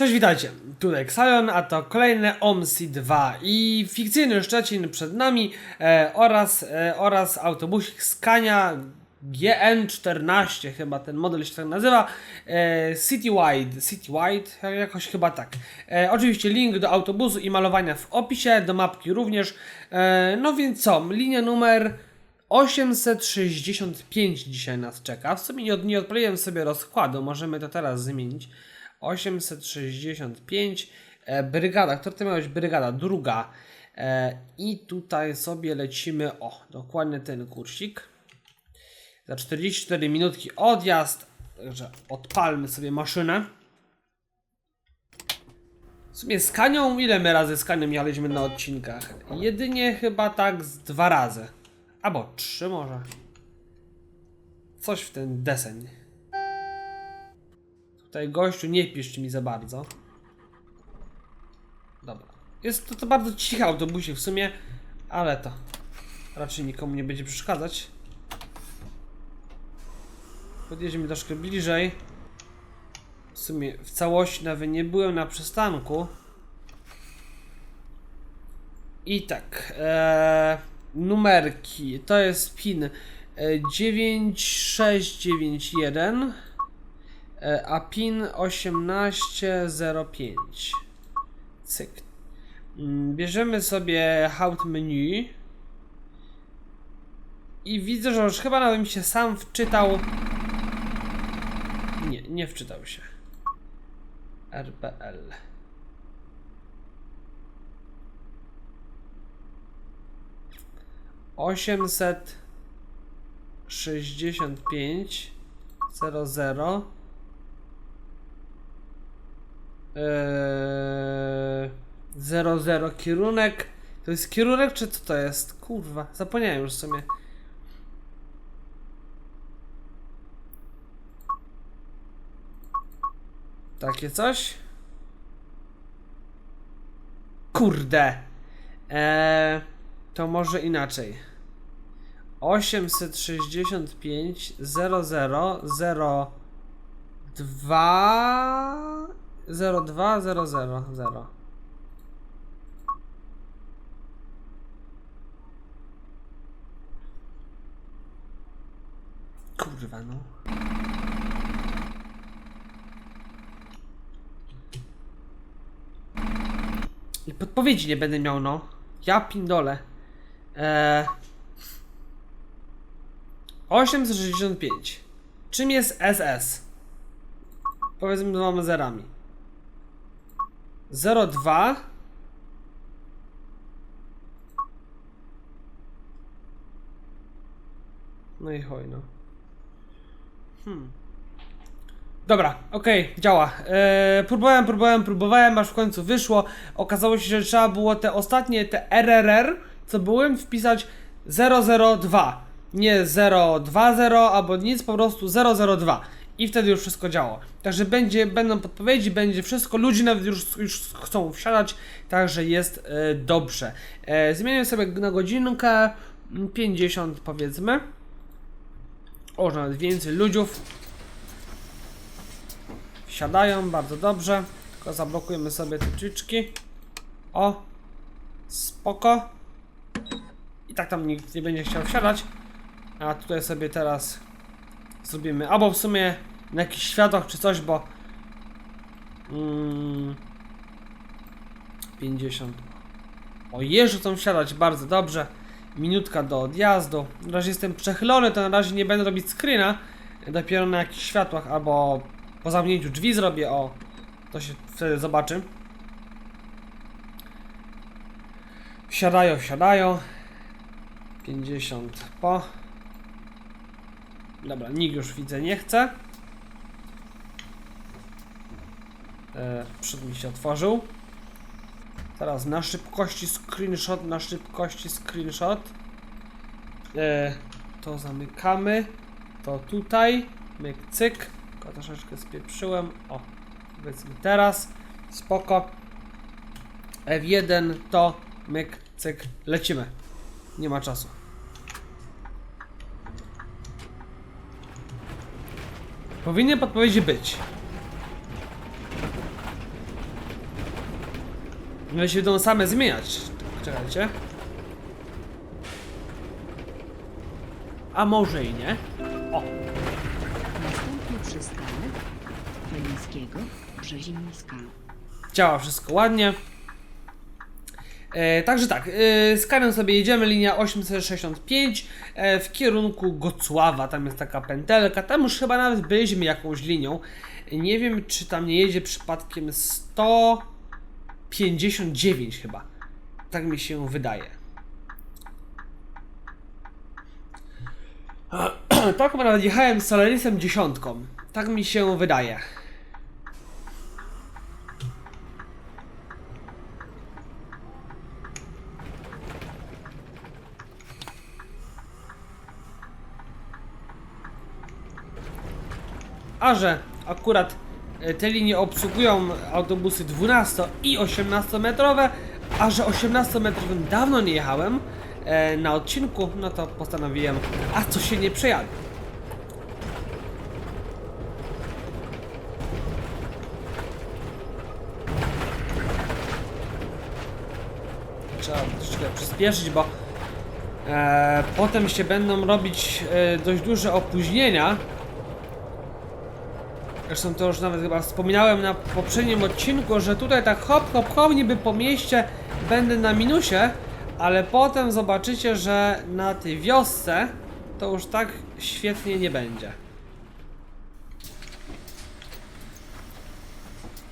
Cześć, witajcie. Tutaj Xion, a to kolejne OMSI-2 i fikcyjny Szczecin przed nami e, oraz, e, oraz autobusik Scania GN14, chyba ten model się tak nazywa, e, Citywide, Citywide, jakoś chyba tak. E, oczywiście link do autobusu i malowania w opisie, do mapki również. E, no więc co, linia numer 865 dzisiaj nas czeka. W sumie nie, od, nie odpaliłem sobie rozkładu, możemy to teraz zmienić. 865 e, brygada, która to miała brygada, druga. E, I tutaj sobie lecimy, o, dokładnie ten kursik. Za 44 minutki odjazd, także odpalmy sobie maszynę. W sumie z Kanią, ile my razy z Kanią jechaliśmy na odcinkach? Jedynie chyba tak z dwa razy. Albo trzy może. Coś w ten deseń. Tutaj gościu nie piszczy mi za bardzo. Dobra. Jest to, to bardzo cichy autobusik w sumie, ale to raczej nikomu nie będzie przeszkadzać. Podjedziemy troszkę bliżej. W sumie w całości nawet nie byłem na przystanku. I tak, e, numerki, to jest pin e, 9691 e, a pin 1805. Cyk. Mm, Bierzemy sobie Hout menu i widzę, że już chyba nawet mi się sam wczytał. Nie, nie wczytał się. RPL. Osiemset sześćdziesiąt pięć zero zero Eee, zero zero kierunek. To jest kierunek, czy co to jest? Kurwa, zapomniałem już w sumie. Takie coś? Kurde. Eee, to może inaczej. 865 00 0 2 02 0 0 0 Kurwa no. I podpowiedzi nie będę miał, no. Ja pindole. Eee... 865. Czym jest SS? Powiedzmy dwoma zerami. 02 No i chuj, no. Hmm. Dobra, okej, działa. Eee, próbowałem, próbowałem, próbowałem, aż w końcu wyszło. Okazało się, że trzeba było te ostatnie, te RRR, co byłem, wpisać 002. Nie 020 albo nic, po prostu 002. I wtedy już wszystko działo. Także będzie, będą podpowiedzi, będzie wszystko. Ludzie nawet już, już chcą wsiadać, także jest e, dobrze. E, zmienię sobie na godzinkę mm, 50 powiedzmy. O, nawet więcej ludziów. Wsiadają, bardzo dobrze. Tylko zablokujemy sobie te drzwiczki. O, spoko. I tak tam nikt nie będzie chciał wsiadać. A tutaj sobie teraz zrobimy, albo w sumie na jakichś światłach czy coś, bo mm, 50 o jeżdżą chcą wsiadać bardzo dobrze. Minutka do odjazdu. Na razie jestem przechylony, to na razie nie będę robić screena. Dopiero na jakichś światłach albo po zamknięciu drzwi zrobię, o to się wtedy zobaczy. Wsiadają, wsiadają. 50 po. Dobra, nikt już widzę nie chce. E, przód mi się otworzył. Teraz na szybkości screenshot, na szybkości screenshot. E, to zamykamy. To tutaj. Myk, cyk. Tylko troszeczkę spieprzyłem. O, powiedzmy teraz. Spoko. F1 to myk, cyk. Lecimy. Nie ma czasu. Powinny podpowiedzi być. One się będą same zmieniać. Czekajcie. A może i nie? O, przystanek Brzezińska. działa wszystko ładnie. E, także tak, e, z Kamią sobie jedziemy, linia 865 e, w kierunku Gocława, tam jest taka pętelka, tam już chyba nawet byliśmy jakąś linią. Nie wiem, czy tam nie jedzie przypadkiem 159 chyba. Tak mi się wydaje. Tak nawet jechałem z Solarisem dziesiątką. Tak mi się wydaje. A że akurat te linie obsługują autobusy 12 i 18 metrowe, a że 18 metrowym dawno nie jechałem e, na odcinku, no to postanowiłem, a co się nie przejadę. Trzeba troszeczkę przyspieszyć, bo e, potem się będą robić e, dość duże opóźnienia. Zresztą to już nawet chyba wspominałem na poprzednim odcinku, że tutaj tak hop, hop, hop, niby po mieście będę na minusie, ale potem zobaczycie, że na tej wiosce to już tak świetnie nie będzie.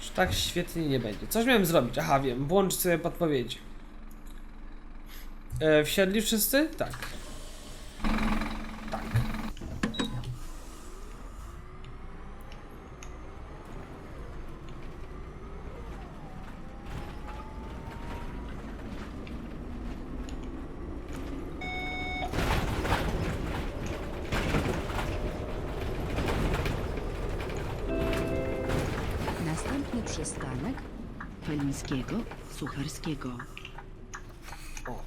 Już tak świetnie nie będzie. Coś miałem zrobić? Aha, wiem, włącz sobie podpowiedzi. E, wsiadli wszyscy? Tak. Następny przystanek Felińskiego Sucherskiego.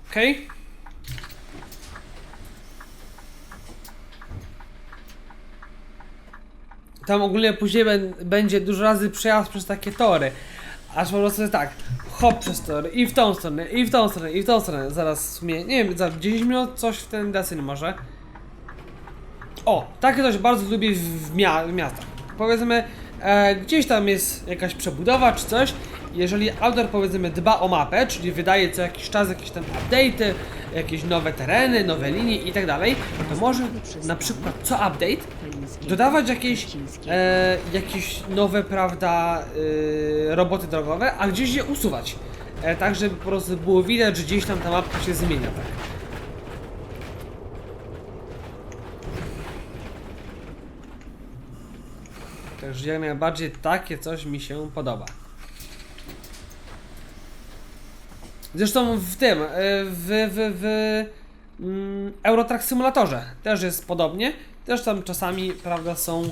Okej. Tam ogólnie później bę- będzie dużo razy przejazd przez takie tory. Aż po prostu jest tak, hop przez tory i w tą stronę, i w tą stronę, i w tą stronę. Zaraz w sumie, nie wiem, za 10 minut coś w ten desyn może. O, takie coś bardzo lubię w, mia w miastach. Powiedzmy, e, gdzieś tam jest jakaś przebudowa czy coś. Jeżeli autor powiedzmy dba o mapę, czyli wydaje co jakiś czas jakieś tam update'y, jakieś nowe tereny, nowe linie i tak dalej, to może na przykład co update dodawać jakieś, e, jakieś nowe, prawda, e, roboty drogowe, a gdzieś je usuwać. E, tak, żeby po prostu było widać, że gdzieś tam ta mapka się zmienia, tak. Także jak najbardziej takie coś mi się podoba. Zresztą w tym, e, w, w, w mm, Eurotrack Simulatorze też jest podobnie. Też tam czasami, prawda, są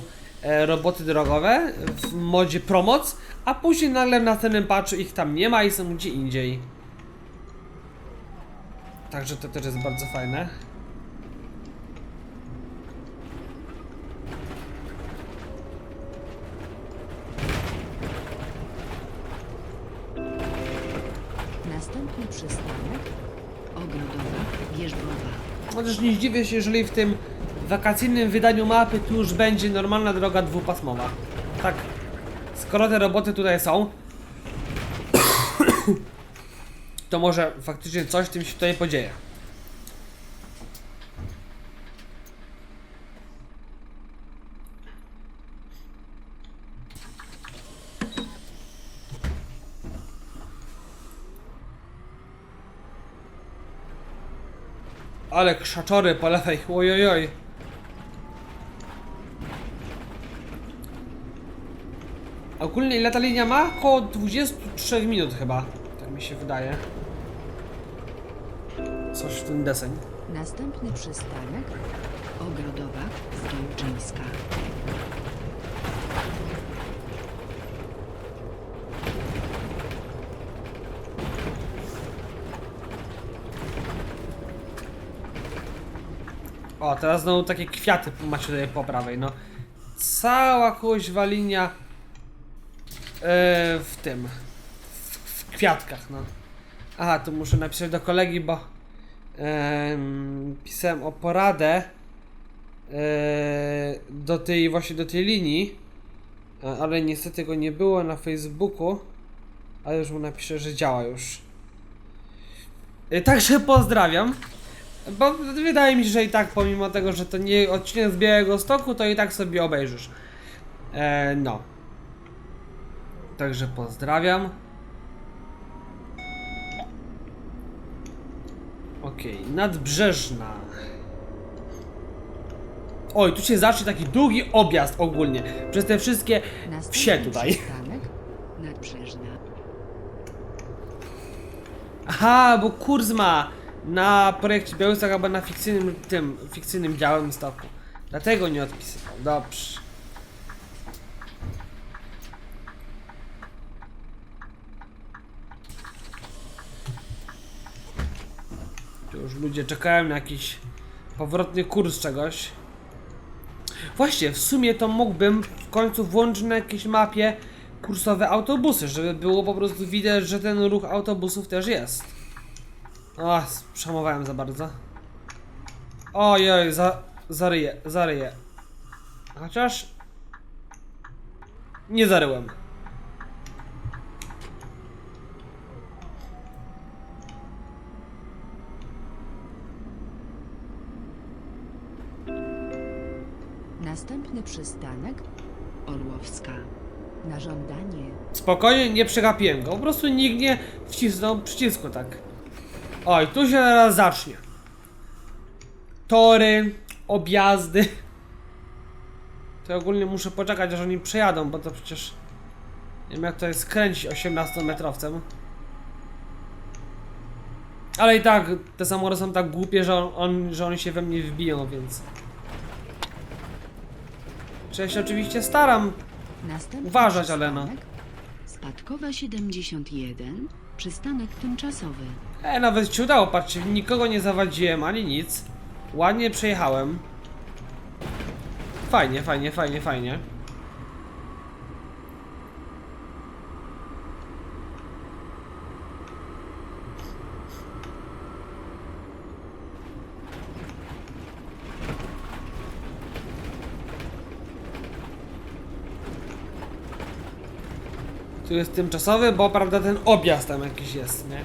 e, roboty drogowe w modzie Promoc, a później nagle w następnym patchu ich tam nie ma i są gdzie indziej. Także to też jest bardzo fajne. No też nie zdziwię się, jeżeli w tym wakacyjnym wydaniu mapy tu już będzie normalna droga dwupasmowa. Tak. Skoro te roboty tutaj są, to może faktycznie coś w tym się tutaj podzieje. Ale krzaczory po lewej, ojojoj. Ogólnie ile ta linia ma? Około 23 minut chyba. Tak mi się wydaje. Coś w ten deseń. Następny przystanek Ogrodowa Zgałczyńska. O, teraz znowu takie kwiaty macie tutaj po prawej, no. Cała kuźwa linia e, w tym. W, w kwiatkach, no. Aha, tu muszę napisać do kolegi, bo em, pisałem o poradę e, do tej właśnie do tej linii, a- ale niestety go nie było na Facebooku, ale już mu napiszę, że działa już. E, Także pozdrawiam. Bo wydaje mi się, że i tak pomimo tego, że to nie odcinek z Białego Stoku, to i tak sobie obejrzysz. E, no. Także pozdrawiam. Okej, nadbrzeżna. Oj, tu się zacznie taki długi objazd ogólnie. Przez te wszystkie wsie tutaj. Aha, bo Kurzma na projekcie Białystok albo na fikcyjnym tym, fikcyjnym działem stoku. Dlatego nie odpisywał. Dobrze. Już ludzie czekają na jakiś powrotny kurs czegoś. Właśnie, w sumie to mógłbym w końcu włączyć na jakiejś mapie kursowe autobusy, żeby było po prostu widać, że ten ruch autobusów też jest. O, przemowałem za bardzo. Ojej, za, zaryję, zaryję. Chociaż... Nie zaryłem. Następny przystanek Orłowska. Na żądanie Spokojnie, nie przegapiłem go. Po prostu nikt nie wcisnął przycisku tak. Oj, tu się teraz zacznie. Tory, objazdy. To ja ogólnie muszę poczekać, aż oni przejadą, bo to przecież... Nie wiem jak to jest skręcić 18-metrowcem. Ale i tak, te samochody są tak głupie, że, on, on, że oni się we mnie wbiją, więc... Czy ja się oczywiście staram, Następny Uważać, Alena. przystanek Spadkowa 71. Przystanek tymczasowy. E, nawet ci udało, patrzcie, nikogo nie zawadziłem, ani nic. Ładnie przejechałem. Fajnie, fajnie, fajnie, fajnie. Tu jest tymczasowy, bo prawda ten objazd tam jakiś jest, nie?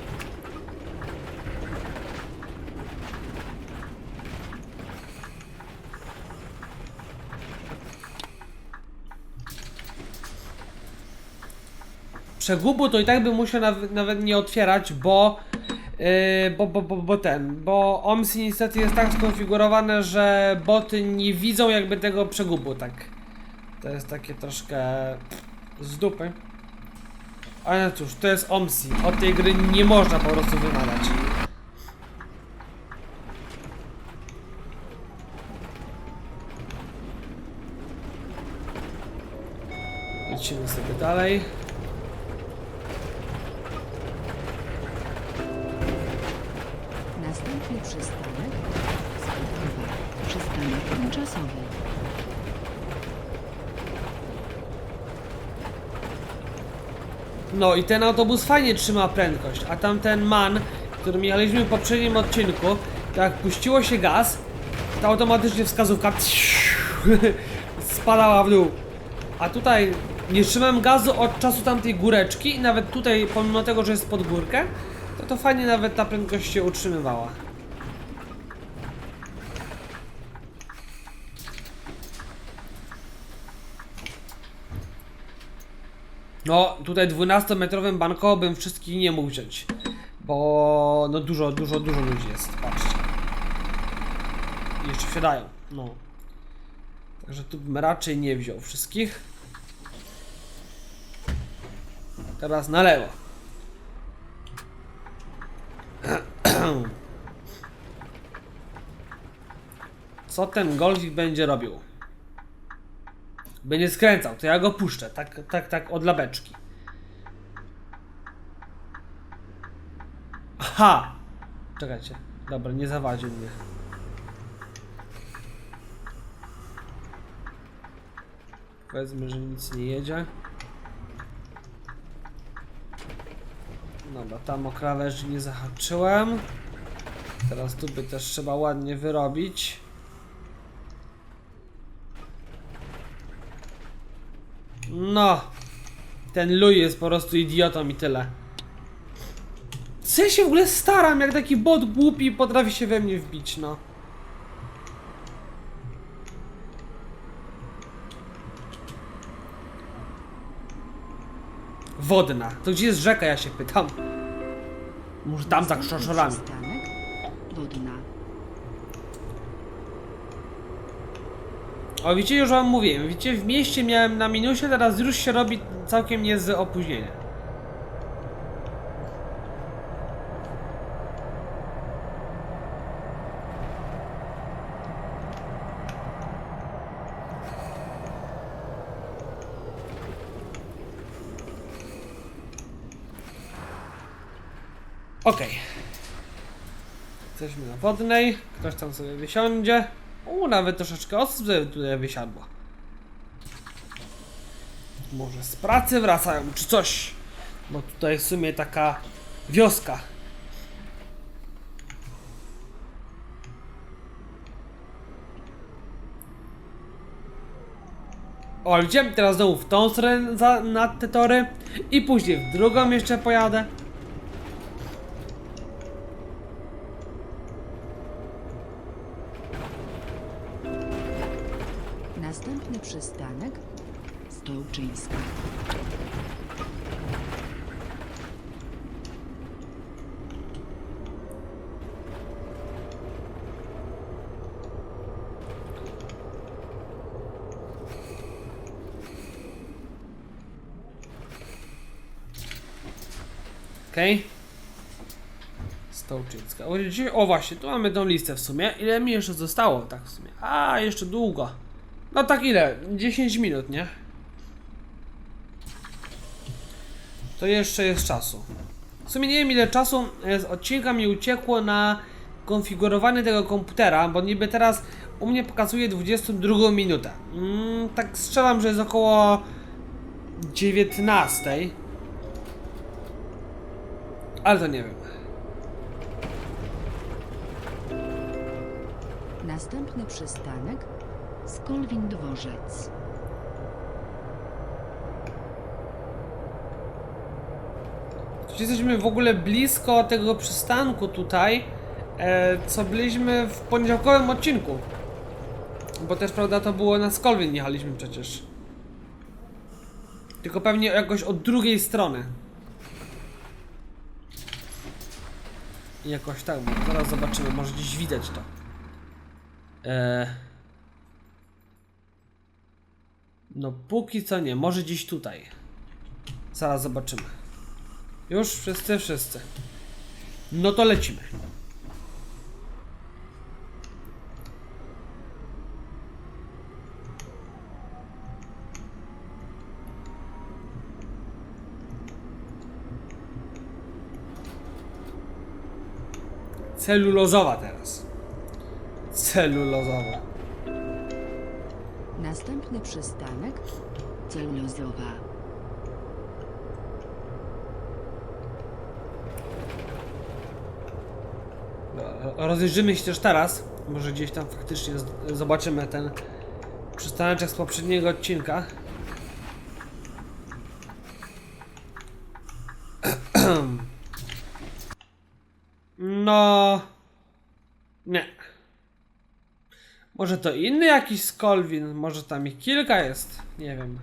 Przegubu to i tak bym musiał nawet, nawet nie otwierać, bo, yy, bo, bo, bo, bo ten, bo OMSI niestety jest tak skonfigurowane, że boty nie widzą jakby tego przegubu, tak. To jest takie troszkę z dupy. Ale cóż, to jest OMSI. Od tej gry nie można po prostu wymagać. Lecimy sobie dalej. Następny przystanek. Przystanek tymczasowy. No i ten autobus fajnie trzyma prędkość, a tamten man, którym jechaliśmy w poprzednim odcinku, jak puściło się gaz, to automatycznie wskazówka spadała w dół. A tutaj nie trzymałem gazu od czasu tamtej góreczki i nawet tutaj, pomimo tego, że jest pod górkę, to to fajnie nawet ta prędkość się utrzymywała. No, tutaj 12-metrowym banko bym wszystkich nie mógł wziąć. Bo no dużo, dużo, dużo ludzi jest, patrzcie. I jeszcze wsiadają, no. Także tu bym raczej nie wziął wszystkich. Teraz na lewo. Co ten golfik będzie robił? Będzie skręcał, to ja go puszczę, tak, tak, tak, od labeczki. Aha! Czekajcie, dobra, nie zawadził mnie. Powiedzmy, że nic nie jedzie. Dobra, tam o krawędź nie zahaczyłem. Teraz tu by też trzeba ładnie wyrobić. No. Ten Louis jest po prostu idiotą i tyle. Co ja się w ogóle staram, jak taki bot głupi potrafi się we mnie wbić, no. Wodna. To gdzie jest rzeka, ja się pytam. Może tam za. Przystanek Wodna. O, widzicie, już wam mówiłem. Widzicie, w mieście miałem na minusie, teraz już się robi całkiem niezłe opóźnienie. Okej. Jesteśmy na wodnej. Ktoś tam sobie wysiądzie. U, nawet troszeczkę osób tutaj wysiadło. Może z pracy wracają, czy coś. Bo tutaj w sumie taka wioska. O, idziemy teraz znowu w tą stronę za, na te tory i później w drugą jeszcze pojadę. Następny przystanek Stołczyńska. Okej. Stołczycka. O właśnie, tu mamy tą listę w sumie. Ile mi jeszcze zostało tak w sumie? A, jeszcze długo. No tak ile? 10 minut, nie? To jeszcze jest czasu. W sumie nie wiem ile czasu z odcinka mi uciekło na konfigurowanie tego komputera, bo niby teraz u mnie pokazuje 22 minutę. Mm, tak strzelam, że jest około 19. Ale to nie wiem. Następny przystanek Skolwin Dworzec. Jesteśmy w ogóle blisko tego przystanku tutaj, e, co byliśmy w poniedziałkowym odcinku. Bo też, prawda, to było na Skolwin jechaliśmy przecież. Tylko pewnie jakoś od drugiej strony. Jakoś tak, bo zaraz zobaczymy, może gdzieś widać to. E... No póki co nie, może gdzieś tutaj. Zaraz zobaczymy. Już wszyscy, wszyscy. No to lecimy. Celulozowa teraz. Celulozowa. Następny przystanek Celulozowa. Dobra, Rozejrzymy się też teraz. Może gdzieś tam faktycznie zobaczymy ten przystaneczek z poprzedniego odcinka. No. Nie. Może to inny jakiś Skolwin, może tam ich kilka jest. Nie wiem.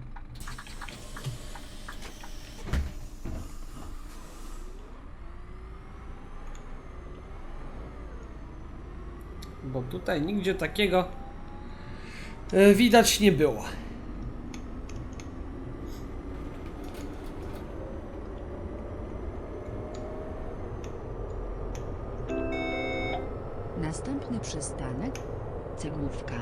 Bo tutaj nigdzie takiego e, widać nie było. Następny przystanek Cegłówka.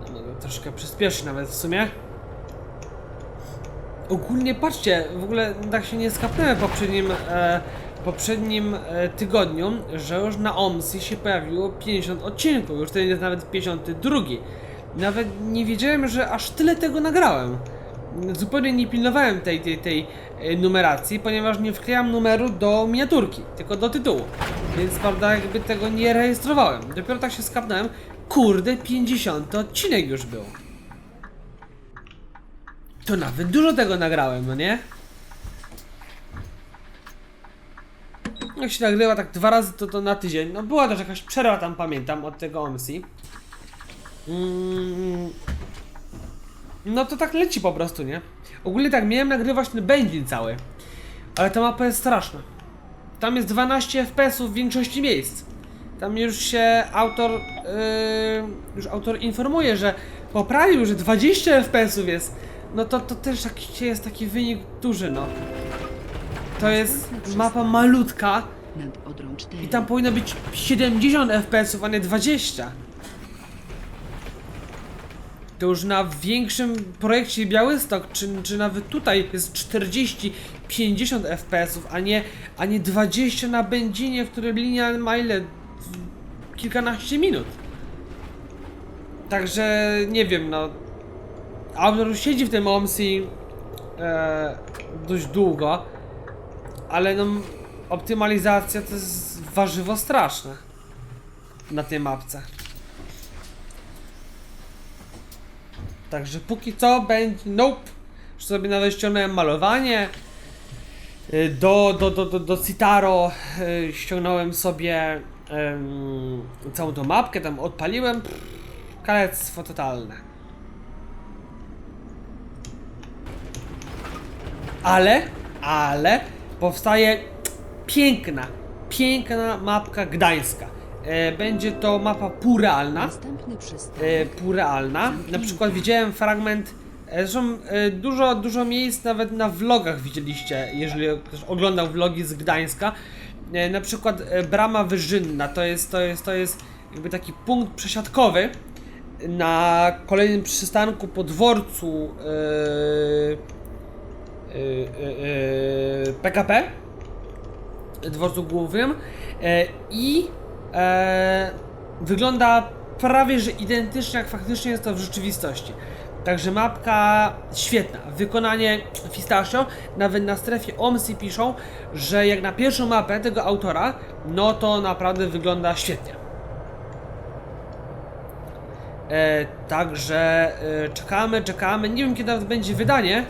No, Mogę troszkę przyspieszyć nawet w sumie. Ogólnie patrzcie, w ogóle tak się nie skapnąłem w poprzednim e, poprzednim e, tygodniu, że już na OMSI się pojawiło 50 odcinków, już to jest nawet 52. Nawet nie wiedziałem, że aż tyle tego nagrałem. Zupełnie nie pilnowałem tej, tej, tej e, numeracji, ponieważ nie wklejam numeru do miniaturki, tylko do tytułu. Więc prawda, jakby tego nie rejestrowałem. Dopiero tak się skapnąłem. Kurde, 50 odcinek już był. To nawet dużo tego nagrałem, no nie? Jak się nagrywa tak dwa razy, to, to na tydzień. No była też jakaś przerwa tam, pamiętam, od tego OMC. Mm, no to tak leci po prostu, nie? Ogólnie tak, miałem nagrywać ten benzin cały. Ale ta mapa jest straszna. Tam jest 12 FPS-ów w większości miejsc. Tam już się autor, yy, już autor informuje, że poprawił, że 20 FPS-ów jest. No to, to też taki, jest taki wynik duży, no. To jest mapa malutka Nad Odrą 4. i tam powinno być 70 FPS-ów, a nie 20. To już na większym projekcie Białystok, czy, czy nawet tutaj jest 40-50 FPS-ów, a nie, a nie 20 na benzinie, w którym linia ma ile? Kilkanaście minut. Także nie wiem, no. Autor siedzi w tym OMSI e, dość długo, ale no optymalizacja to jest warzywo straszne na tej mapce. Także póki co będzie. Nope. Już sobie nawet ściągnąłem malowanie. Y, Do, do, do, do, do Citaro y, ściągnąłem sobie em, całą tą mapkę, tam odpaliłem. Kalectwo totalne. Ale, ale powstaje piękna, piękna mapka gdańska. E, będzie to mapa Następny e, półrealna. Na przykład widziałem fragment. e, Zresztą e, dużo, dużo miejsc nawet na vlogach widzieliście, jeżeli ktoś oglądał vlogi z Gdańska. E, Na przykład e, Brama Wyżynna to jest, to jest, to jest jakby taki punkt przesiadkowy na kolejnym przystanku po dworcu e, e, e, e, PKP dworcu głównym e, i e, wygląda prawie że identycznie jak faktycznie jest to w rzeczywistości. Także mapka świetna. Wykonanie Fistachio, nawet na strefie OMSI piszą, że jak na pierwszą mapę tego autora, no to naprawdę wygląda świetnie. E, także e, czekamy, czekamy. Nie wiem kiedy nawet będzie wydanie,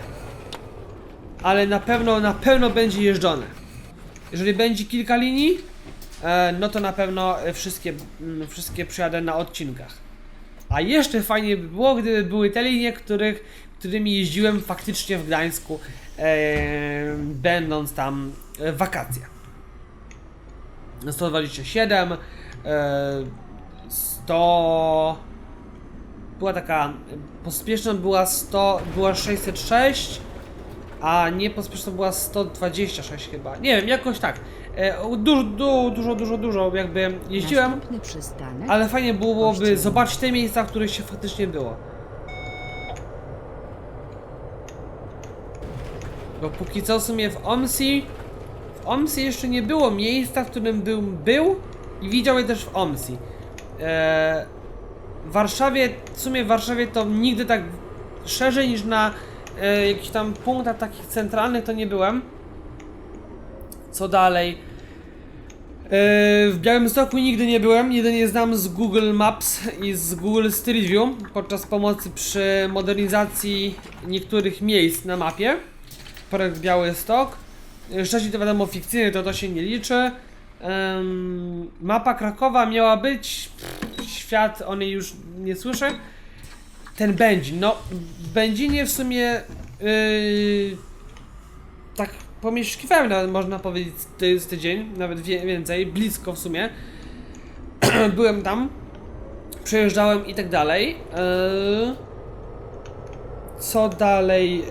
ale na pewno, na pewno będzie jeżdżone. Jeżeli będzie kilka linii, no to na pewno e, wszystkie, mm, wszystkie przyjadę na odcinkach. A jeszcze fajnie by było, gdyby były te linie, których, którymi jeździłem faktycznie w Gdańsku, e, będąc tam e, w wakacje. 127, e, 100... Była taka e, pospieszna była 100, była 606, a nie pospieszna była 126 chyba. Nie wiem, jakoś tak. E, dużo, du, dużo, dużo, dużo jakby jeździłem, ale fajnie byłoby zobaczyć te miejsca, w których się faktycznie było. Bo póki co w sumie w OMSI w OMSI jeszcze nie było miejsca, w którym był, był i widział je też w OMSI. E, w Warszawie, w sumie w Warszawie to nigdy tak szerzej niż na e, jakichś tam punktach takich centralnych to nie byłem. Co dalej? E, w Białymstoku nigdy nie byłem, jedynie znam z Google Maps i z Google Street View podczas pomocy przy modernizacji niektórych miejsc na mapie. Projekt Białystok. E, Szczecin to wiadomo fikcyjny, to to się nie liczy. Em, mapa Krakowa miała być. Pff, świat o niej już nie słyszę. Ten Będzin, no w Będzinie w sumie yy, tak pomieszkiwałem nawet można powiedzieć z tydzień, nawet więcej, blisko w sumie. Byłem tam, przejeżdżałem i tak dalej. Yy, co dalej?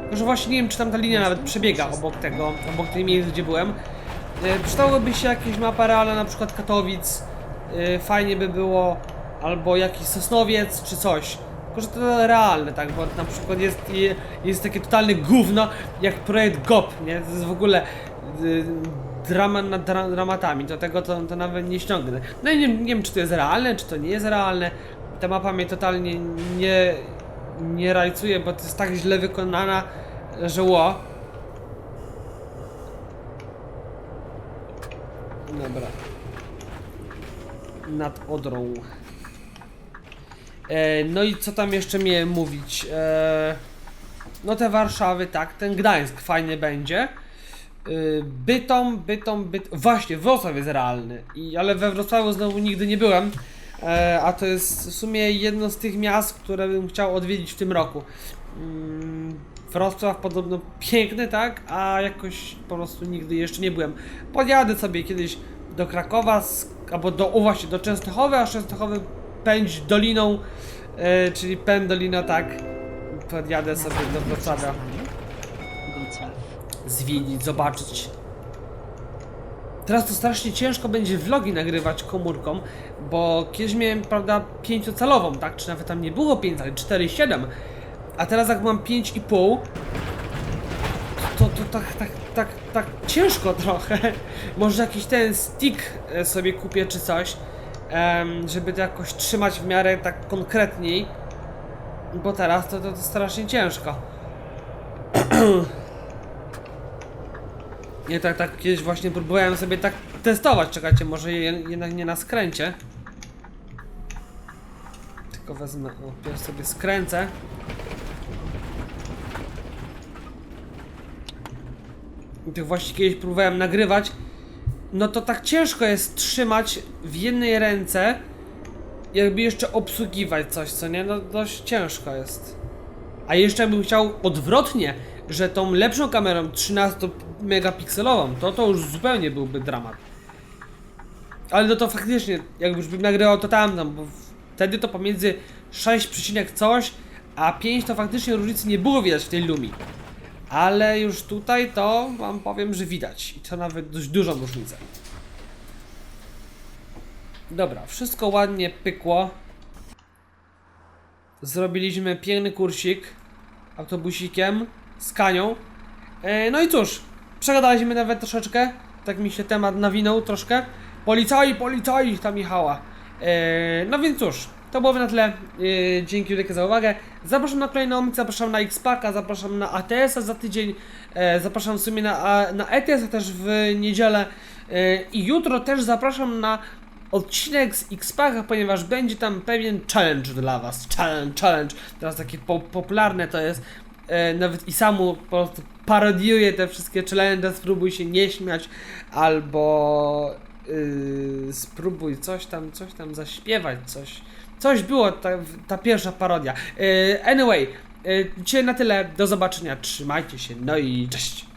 Tylko, że właśnie nie wiem, czy tam ta linia nawet przebiega obok tego, obok tej miejsc, gdzie byłem. Yy, przydałoby się jakieś mapa realna, na przykład Katowic. Fajnie by było, albo jakiś Sosnowiec, czy coś. Tylko, że to realne, tak, bo na przykład jest, jest takie totalne gówno, jak projekt GOP, nie? To jest w ogóle y, dramat nad dra dramatami, to tego to, to nawet nie ściągnę. No i nie, nie wiem, czy to jest realne, czy to nie jest realne. Ta mapa mnie totalnie nie, nie rajcuje, bo to jest tak źle wykonana, że ło. Dobra. Nad Odrą. E, no i co tam jeszcze miałem mówić? E, no te Warszawy, tak, ten Gdańsk fajny będzie. Y, Bytom, Bytom, Byt... Właśnie, Wrocław jest realny, I, ale we Wrocławiu znowu nigdy nie byłem, e, a to jest w sumie jedno z tych miast, które bym chciał odwiedzić w tym roku. Mm, Wrocław podobno piękny, tak, a jakoś po prostu nigdy jeszcze nie byłem. Podjadę sobie kiedyś do Krakowa, z, albo do, o właśnie, do Częstochowy, a z Częstochowy pędź doliną, e, czyli Pendolino, tak, podjadę sobie do Wrocławia zwiedzić, zobaczyć. Teraz to strasznie ciężko będzie vlogi nagrywać komórką, bo kiedyś miałem, prawda, 5-calową, tak? Czy nawet tam nie było 5, ale 4,7. A teraz jak mam 5,5, to, to tak, tak, tak, tak ciężko trochę. Może jakiś ten stick e, sobie kupię czy coś, żeby to jakoś trzymać w miarę tak konkretniej. Bo teraz to, to, to strasznie ciężko. Nie, tak, tak, kiedyś właśnie próbowałem sobie tak testować, czekajcie, może je, jednak nie na skręcie. Tylko wezmę, o, pierw sobie skręcę. I tych właśnie kiedyś próbowałem nagrywać. No to tak ciężko jest trzymać w jednej ręce, jakby jeszcze obsługiwać coś, co nie? No dość ciężko jest. A jeszcze bym chciał odwrotnie, że tą lepszą kamerą 13 megapikselową, to to już zupełnie byłby dramat. Ale no to faktycznie, jak już bym nagrywał to tamtam, bo wtedy to pomiędzy 6 przecinek coś, a 5 to faktycznie różnicy nie było widać w tej Lumi. Ale już tutaj to wam powiem, że widać. I to nawet dość dużą różnicę. Dobra, wszystko ładnie pykło. Zrobiliśmy piękny kursik autobusikiem z Kanią. E, no i cóż, przegadaliśmy nawet troszeczkę. Tak mi się temat nawinął troszkę. Policaj, policaj, tam jechała. E, no więc cóż, to byłoby na tyle. E, dzięki wielkie za uwagę. Zapraszam na kolejną omicę, zapraszam na X-Packa, zapraszam na ATS-a za tydzień. E, zapraszam w sumie na, na ETS-a też w niedzielę. E, I jutro też zapraszam na odcinek z X-Packa, ponieważ będzie tam pewien challenge dla Was. Challenge, challenge. Teraz takie po, popularne to jest. E, nawet i samu po prostu parodiuję te wszystkie challenge, spróbuj się nie śmiać, albo yy, spróbuj coś tam, coś tam zaśpiewać, coś. Coś było, ta, ta pierwsza parodia. Yy, anyway, yy, dzisiaj na tyle, do zobaczenia, trzymajcie się, no i cześć.